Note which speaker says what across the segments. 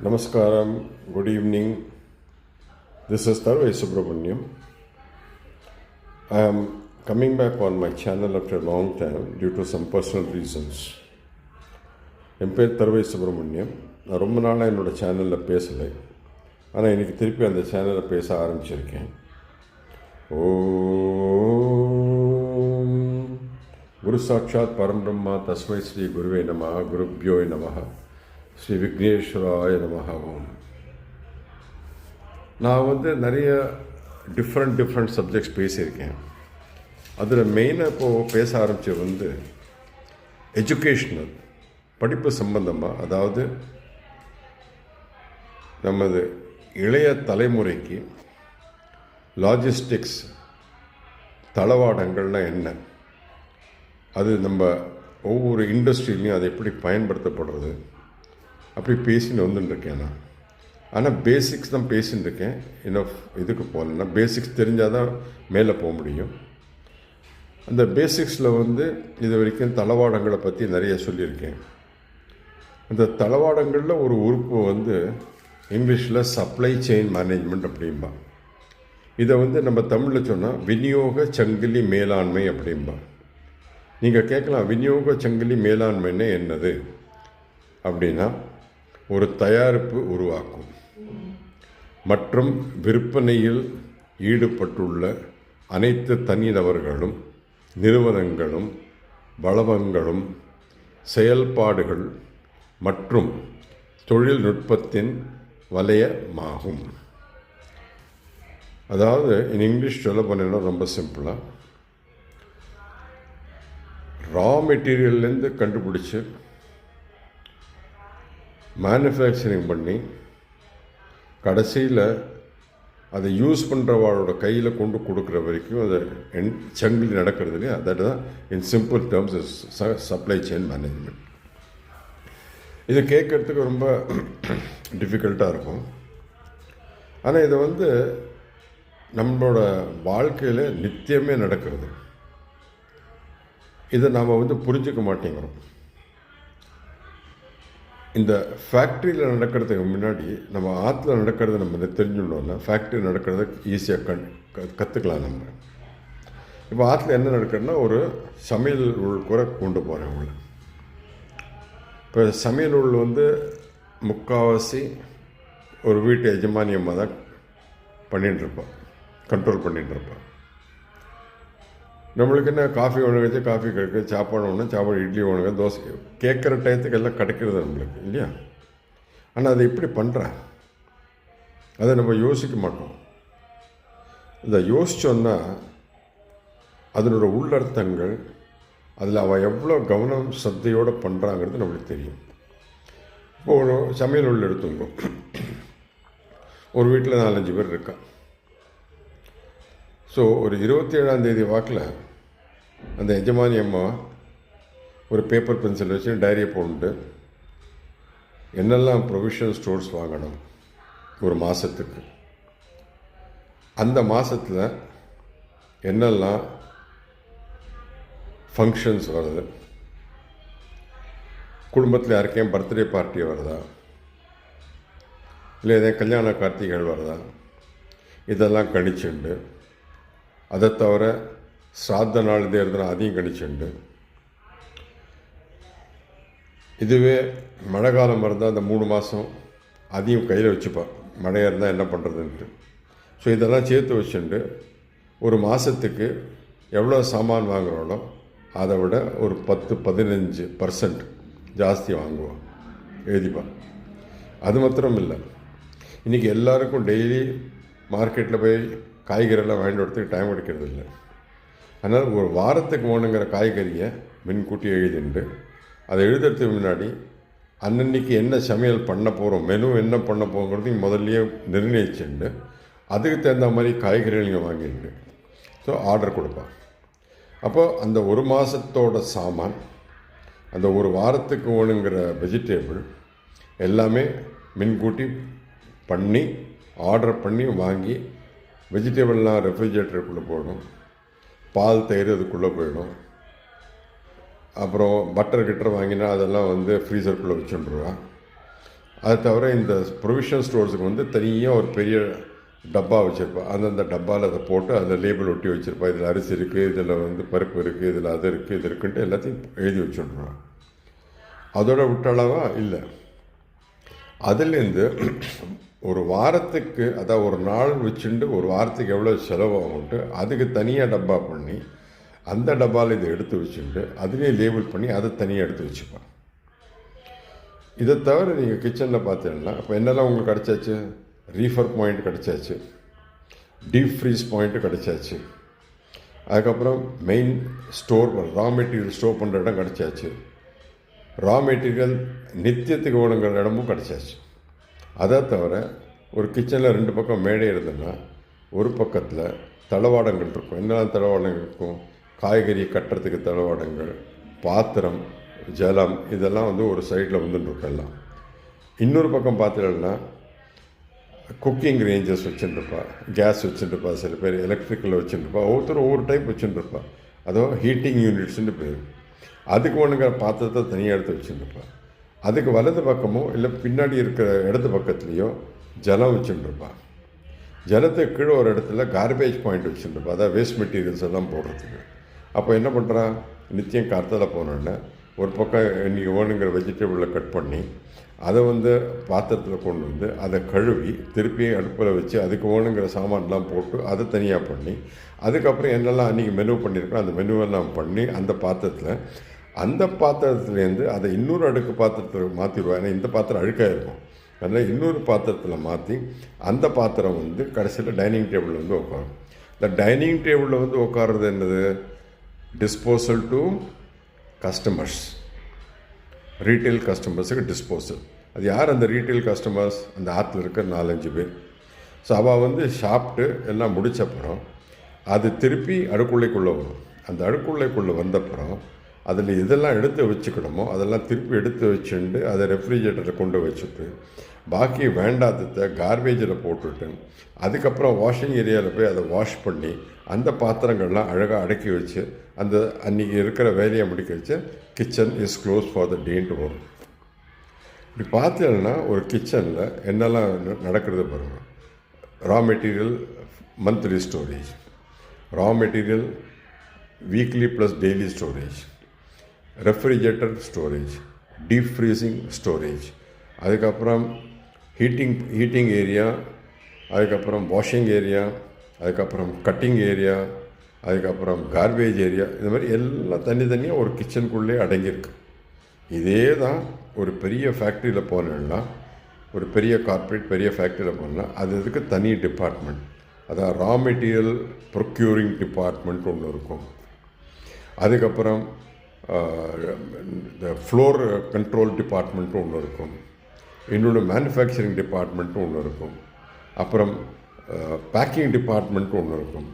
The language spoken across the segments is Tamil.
Speaker 1: நமஸ்காரம் good evening this is Tharvai Subramaniam I am coming back on my channel after a time time due some personal reasons reasons. என் பேர் தருவை சுப்ரமணியம் நான் ரொம்ப நாளாக என்னோடய சேனலில் பேசலை ஆனால் இன்றைக்கி திருப்பி அந்த சேனலில் பேச ஆரம்பிச்சிருக்கேன் ஓம் குரு சாட்சாத் பரம்பிரம்மா தஸ்மை ஸ்ரீ குருவே நமஹா குருப்யோ நமஹா ஸ்ரீ விக்னேஸ்வராய நம நான் வந்து நிறைய டிஃப்ரெண்ட் டிஃப்ரெண்ட் சப்ஜெக்ட்ஸ் பேசியிருக்கேன். அதில் மெயினாக இப்போது பேச ஆரம்பித்தது வந்து எஜுகேஷ்னல் படிப்பு சம்பந்தமாக அதாவது நமது இளைய தலைமுறைக்கு லாஜிஸ்டிக்ஸ் தளவாடங்கள்னால் என்ன? அது நம்ம ஒவ்வொரு இண்டஸ்ட்ரியிலையும் அது எப்படி பயன்படுத்தப்படுறது? அப்படி பேசின்னு வந்துட்டுருக்கேன் நான். ஆனால் பேசிக்ஸ் தான் பேசின்னு இருக்கேன் இன்னும் இதுக்கு போகலன்னா பேசிக்ஸ் தெரிஞ்சால் தான் மேலே போக முடியும். அந்த பேசிக்ஸில் வந்து இது வரைக்கும் தளவாடங்களை பற்றி நிறைய சொல்லியிருக்கேன். அந்த தளவாடங்களில் ஒரு உறுப்பு வந்து இங்கிலீஷில் சப்ளை செயின் மேனேஜ்மெண்ட் அப்படிம்பா. இதை வந்து நம்ம தமிழில் சொன்னால் விநியோக சங்கிலி மேலாண்மை அப்படிம்பா. நீங்கள் கேட்கலாம் விநியோக சங்கிலி மேலாண்மைன்னு என்னது? அப்படின்னா ஒரு தயாரிப்பு உருவாக்கும். மற்றும் விற்பனையில் ஈடுபட்டுள்ள அனைத்து தனிநபர்களும் நிறுவனங்களும் வளவங்களும் செயல்பாடுகள் மற்றும் தொழில்நுட்பத்தின் வலயமாகும். அதாவது இன் இங்கிலீஷ் சொல்ல போனேன்னா ரொம்ப சிம்பிளாக ரா மெட்டீரியல்லேருந்து கண்டுபிடிச்சி மேனுஃபேக்சரிங் பண்ணி கடைசியில் அதை யூஸ் பண்ணுறவாளோட கையில் கொண்டு கொடுக்குற வரைக்கும் அதை என் சங்கிலி நடக்கிறது இல்லையா? தட் தான் in simple terms supply chain management இது கேட்குறதுக்கு ரொம்ப டிஃபிகல்ட்டாக இருக்கும். ஆனால் இதை வந்து நம்மளோட வாழ்க்கையில் நித்தியமே நடக்கிறது. இதை நாம் வந்து புரிஞ்சுக்க மாட்டேங்கிறோம். இந்த ஃபேக்ட்ரியில் நடக்கிறதுக்கு முன்னாடி நம்ம ஆற்றுல நடக்கிறத நம்ம தெரிஞ்சுட்டோம்னா ஃபேக்ட்ரி நடக்கிறத ஈஸியாக கண் க கற்றுக்கலாம் நம்ம. இப்போ ஆற்றுல என்ன நடக்கிறதுனா ஒரு சமையல் உள் கூட கொண்டு போகிறேன் உள்ள. இப்போ சமையல் உள் வந்து முக்கால்வாசி ஒரு வீட்டு எஜமானியமாக தான் பண்ணிகிட்ருப்போம் கண்ட்ரோல் பண்ணிகிட்ருப்போம் நம்மளுக்கு என்ன காஃபி ஒன்று காஃபி கிடைக்குது சாப்பாடு ஒன்று சாப்பாடு இட்லி ஒன்று தோசை கேட்குற டயத்துக்கு எல்லாம் கிடைக்கிறது நம்மளுக்கு இல்லையா? ஆனால் அதை எப்படி பண்ணுறேன் அதை நம்ம யோசிக்க மாட்டோம். இந்த யோசித்தோன்னா அதனோட உள்ளர்த்தங்கள் அதில் அவள் எவ்வளோ கவனம் சத்தையோடு பண்ணுறாங்கிறது நம்மளுக்கு தெரியும். இப்போ ஒரு சமையல் உள்ள எடுத்துங்க ஒரு வீட்டில் நாலஞ்சு பேர் இருக்கான் ஸோ ஒரு இருபத்தி ஏழாம் தேதி வாக்கில் அந்த எஜமானி அம்மா ஒரு பேப்பர் பென்சில் வச்சு டைரியை போட்டு என்னெல்லாம் ப்ரொவிஷனல் ஸ்டோர்ஸ் வாங்கணும் ஒரு மாதத்துக்கு அந்த மாதத்தில் என்னெல்லாம் ஃபங்க்ஷன்ஸ் வருது? குடும்பத்தில் யாருக்கையும் பர்த்டே பார்ட்டி வருதா? இல்லை எதே கல்யாண கார்த்திகைகள் வருதா? இதெல்லாம் கணிச்சுண்டு அதை தவிர சிராத்த நாள் இது அதையும் கணிச்சுண்டு. இதுவே மழை காலம் இருந்தால் அந்த மூணு மாதம் அதையும் கையில் வச்சுப்பேன் மழையாக இருந்தால் என்ன பண்ணுறதுன்ட்டு ஸோ இதெல்லாம் சேர்த்து வச்சுட்டு ஒரு மாதத்துக்கு எவ்வளோ சாமான் வாங்குகிறோளோ அதை விட ஒரு பத்து பதினஞ்சு பர்சன்ட் ஜாஸ்தி வாங்குவோம். எழுதிப்பான் அது மாத்திரம் இல்லை இன்றைக்கி எல்லாருக்கும் டெய்லி மார்க்கெட்டில் போய் காய்கறியெல்லாம் வாங்கிட்டு வரத்துக்கு டைம் எடுக்கிறது இல்லை. அதனால் ஒரு வாரத்துக்கு வேணுங்கிற காய்கறியை முன்கூட்டி எழுதிண்டு அதை எழுதுறதுக்கு முன்னாடி அன்னன்னைக்கு என்ன சமையல் பண்ண போகிறோம் மெனு என்ன பண்ண போகிறதையும் முதல்லையே நிர்ணயிச்சுண்டு அதுக்கு தகுந்த மாதிரி காய்கறிகள் நீங்கள் வாங்கிட்டு ஸோ ஆர்டர் கொடுப்பாங்க அப்போ அந்த ஒரு மாதத்தோட சாமான் அந்த ஒரு வாரத்துக்கு வேணுங்கிற வெஜிடேபிள் எல்லாமே முன்கூட்டி பண்ணி ஆர்டர் பண்ணி வாங்கி வெஜிடபிள்லாம் ரெஃப்ரிஜரேட்டருக்குள்ளே போயிடும் பால் தயிர் அதுக்குள்ளே போயிடும் அப்புறம் பட்டர் கிட்டர் வாங்கினா அதெல்லாம் வந்து ஃப்ரீசருக்குள்ளே வச்சுட்டுருவா அது தவிர இந்த ப்ரொவிஷன் ஸ்டோர்ஸுக்கு வந்து தனியாக ஒரு பெரிய டப்பா வச்சுருப்பா அந்தந்த டப்பாவில் அதை போட்டு அதில் லேபிள் ஒட்டி வச்சுருப்பா இதில் அரிசி இருக்குது இதில் வந்து பருப்பு இருக்குது இதில் அது இருக்குது இது இருக்குன்ட்டு எல்லாத்தையும் எழுதி வச்சுட்ருவான் அதோட விட்டளவா? இல்லை. அதுலேருந்து ஒரு வாரத்துக்கு அதாவது ஒரு நாள் வச்சுட்டு ஒரு வாரத்துக்கு எவ்வளோ செலவாகும்ட்டு அதுக்கு தனியாக டப்பா பண்ணி அந்த டப்பாவில் இதை எடுத்து வச்சுட்டு அதுலேயே லேபிள் பண்ணி அதை தனியாக எடுத்து வச்சுப்பேன் இதை தவிர நீங்கள் கிச்சனில் பார்த்தீங்கன்னா இப்போ என்னெல்லாம் உங்களுக்கு கிடச்சாச்சு? ரீஃபர் பாயிண்ட் கிடச்சாச்சு. டீப் ஃப்ரீஸ் பாயிண்ட்டு கிடச்சாச்சு. அதுக்கப்புறம் main store raw material store பண்ணுற இடம் கிடச்சாச்சு. ரா மெட்டீரியல் நித்தியத்துக்கு ஓடுங்கிற இடமும் கிடச்சாச்சு. அதை தவிர ஒரு கிச்சனில் ரெண்டு பக்கம் மேடை இருந்ததுன்னா ஒரு பக்கத்தில் தளவாடங்கள் இருக்கும். என்னென்ன தளவாடங்கள் இருக்கும்? காய்கறி கட்டுறதுக்கு தளவாடங்கள் பாத்திரம் ஜலம் இதெல்லாம் வந்து ஒரு சைடில் வந்துட்டு எல்லாம். இன்னொரு பக்கம் பார்த்தீங்கன்னா குக்கிங் ரேஞ்சஸ் வச்சுருப்பா கேஸ் வச்சுருப்பா சில பேர் எலக்ட்ரிக்கல் வச்சுருப்பா ஒவ்வொருத்தரும் ஒவ்வொரு டைப் வச்சுருப்பா அதோ ஹீட்டிங் யூனிட்ஸ்னு பேர். அதுக்கு ஒன்றுங்கிற பாத்திரத்தை தனியாக எடுத்து வச்சுருப்பா அதுக்கு வலது பக்கமோ இல்லை பின்னாடி இருக்கிற இடது பக்கத்துலேயோ ஜலம் வச்சுருப்பா ஜலத்துக்கு கீழே ஒரு இடத்துல கார்பேஜ் பாயிண்ட் வச்சுருப்பா அதாவது வேஸ்ட் மெட்டீரியல்ஸ் எல்லாம் போடுறதுக்கு. அப்போ என்ன பண்ணுறான் நித்தியம் கார்த்தால் போனோடனே ஒரு பக்கம் இன்றைக்கி வேணுங்கிற வெஜிடபிளை கட் பண்ணி அதை வந்து பாத்திரத்தில் கொண்டு வந்து அதை கழுவி திருப்பி அடுப்பில் வச்சு அதுக்கு வேணுங்கிற சாமான்லாம் போட்டு அதை தனியாக பண்ணி அதுக்கப்புறம் என்னெல்லாம் அன்றைக்கி மெனு பண்ணியிருக்கோம் அந்த மெனுவெல்லாம் பண்ணி அந்த பாத்திரத்தில் அந்த பாத்திரத்துலேருந்து அதை இன்னொரு அடுக்கு பாத்திரத்தில் மாற்றிடுவோம் ஏன்னா இந்த பாத்திரம் அழுக்காக இருக்கும். அதனால் இன்னொரு பாத்திரத்தில் மாற்றி அந்த பாத்திரம் வந்து கடைசியில் டைனிங் டேபிளில் வந்து உட்காரும் இந்த டைனிங் டேபிளில் வந்து உட்கார்றது என்னது? டிஸ்போசல் டு கஸ்டமர்ஸ் ரீட்டைல் கஸ்டமர்ஸுக்கு டிஸ்போசல் அது யார் அந்த ரீட்டைல் கஸ்டமர்ஸ் அந்த ஆற்றுல இருக்கிற நாலஞ்சு பேர். ஸோ அவள் வந்து சாப்பிட்டு எல்லாம் முடிச்சப்புறம் அது திருப்பி அடுக்குள்ளைக்குள்ளே வரும். அந்த அடுக்குள்ளைக்குள்ளே வந்தப்புறம் அதில் இதெல்லாம் எடுத்து வச்சுக்கணுமோ அதெல்லாம் திருப்பி எடுத்து வச்சுட்டு அதை ரெஃப்ரிஜரேட்டரில் கொண்டு வச்சுட்டு பாக்கி வேண்டாததை கார்பேஜில் போட்டுட்டு அதுக்கப்புறம் வாஷிங் ஏரியாவில் போய் அதை வாஷ் பண்ணி அந்த பாத்திரங்கள்லாம் அழகாக அடக்கி வச்சு அந்த அன்றைக்கி இருக்கிற வேலையை முடிக்க வச்சு kitchen is close for the tent வரும் இப்படி பார்த்தீங்கன்னா ஒரு கிச்சனில் என்னெல்லாம் நடக்கிறது பாருங்கள் raw material monthly storage raw material weekly plus daily storage refrigerator storage deep freezing storage அதுக்கப்புறம் ஹீட்டிங் ஹீட்டிங் ஏரியா அதுக்கப்புறம் வாஷிங் ஏரியா அதுக்கப்புறம் கட்டிங் ஏரியா அதுக்கப்புறம் கார்பேஜ் ஏரியா இந்த மாதிரி எல்லாம் தனித்தனியாக ஒரு கிச்சனுக்குள்ளே அடங்கியிருக்கு. இதே தான் ஒரு பெரிய ஃபேக்ட்ரியில் போனேன்னா ஒரு பெரிய கார்ப்பரேட் பெரிய ஃபேக்ட்ரியில் போனேன்னா அது இதுக்கு தனி டிபார்ட்மெண்ட் அதான் ரா மெட்டீரியல் ப்ரொக்யூரிங் டிபார்ட்மெண்ட் ஒன்று இருக்கும். அதுக்கப்புறம் இந்த ஃப்ளோர் கண்ட்ரோல் டிபார்ட்மெண்ட்டும் ஒன்று இருக்கும். இன்னொன்று மேனுஃபேக்சரிங் டிபார்ட்மெண்ட்டும் ஒன்று இருக்கும். அப்புறம் பேக்கிங் டிபார்ட்மெண்ட்டும் ஒன்று இருக்கும்.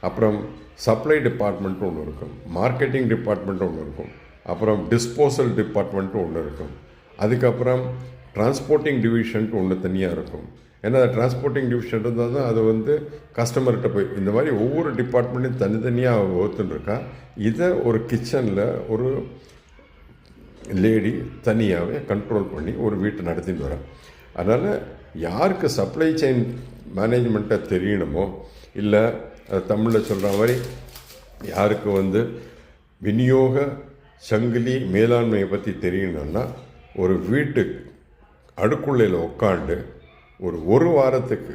Speaker 1: அப்புறம் சப்ளை டிபார்ட்மெண்ட்டும் ஒன்று இருக்கும். மார்க்கெட்டிங் டிபார்ட்மெண்ட்டும் ஒன்று இருக்கும். அப்புறம் டிஸ்போசல் டிபார்ட்மெண்ட்டும் ஒன்று இருக்கும். அதுக்கப்புறம் டிரான்ஸ்போர்ட்டிங் டிவிஷன்ட்டு ஒன்று தனியாக இருக்கும். ஏன்னா டிரான்ஸ்போர்ட்டிங் டிவிஷன் இருந்தால் தான் அது வந்து கஸ்டமர்கிட்ட போய் இந்த மாதிரி ஒவ்வொரு டிபார்ட்மெண்ட்டையும் தனித்தனியாக ஒத்துன்னு இருக்கா இதை ஒரு கிச்சனில் ஒரு லேடி தனியாகவே கண்ட்ரோல் பண்ணி ஒரு வீட்டை நடத்திட்டு வரேன். அதனால் யாருக்கு சப்ளை செயின் மேனேஜ்மெண்ட்டை தெரியணுமோ இல்லை தமிழில் சொல்கிற மாதிரி யாருக்கு வந்து விநியோக சங்கிலி மேலாண்மையை பற்றி தெரியணும்னா ஒரு வீட்டு அடுக்குள்ளையில் உட்காந்து ஒரு ஒரு வாரத்துக்கு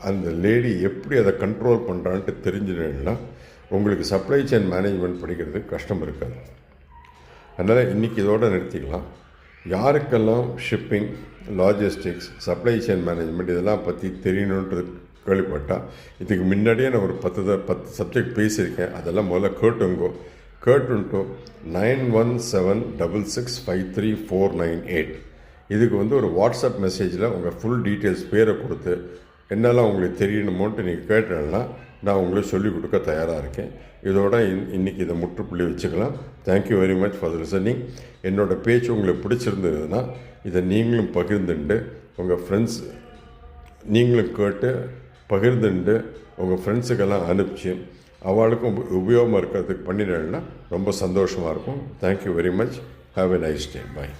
Speaker 1: அந்த லேடி எப்படி அதை கண்ட்ரோல் பண்ணுறான்ட்டு தெரிஞ்சுதுன்னா உங்களுக்கு சப்ளை செயின் மேனேஜ்மெண்ட் படிக்கிறது கஷ்டம் இருக்காது. அதனால் இன்றைக்கி இதோடு நிறுத்திக்கலாம். யாருக்கெல்லாம் shipping logistics supply chain management இதெல்லாம் பற்றி தெரியணுன்றது கேள்விப்பட்டால் இதுக்கு முன்னாடியே நான் ஒரு பத்து த- பத்து சப்ஜெக்ட் பேசியிருக்கேன். அதெல்லாம் முதல்ல கேட்டுங்கோ. கேட்டுன்ட்டு nine one seven double six five three four nine eight. இதுக்கு வந்து ஒரு வாட்ஸ்அப் மெசேஜில் உங்கள் ஃபுல் டீட்டெயில்ஸ் பேரை கொடுத்து என்னெல்லாம் உங்களுக்கு தெரியணுமோன்ட்டு நீங்கள் கேட்டேன்னா நான் உங்களுக்கு சொல்லிக் கொடுக்க தயாராக இருக்கேன். இதோட இன் இன்னைக்கு இதை முற்றுப்புள்ளி வச்சுக்கலாம். Thank you very much for listening என்னோடய பேச்சு உங்களுக்கு பிடிச்சிருந்ததுன்னா இதை நீங்களும் பகிர்ந்துண்டு உங்கள் ஃப்ரெண்ட்ஸ் நீங்களும் கேட்டு பகிர்ந்துண்டு உங்கள் ஃப்ரெண்ட்ஸுக்கெல்லாம் அனுப்பிச்சு அவளுக்கும் உப- உபயோகமாக இருக்கிறதுக்கு பண்ணிட்டேன்னா ரொம்ப சந்தோஷமாக இருக்கும். Thank you very much have a nice day bye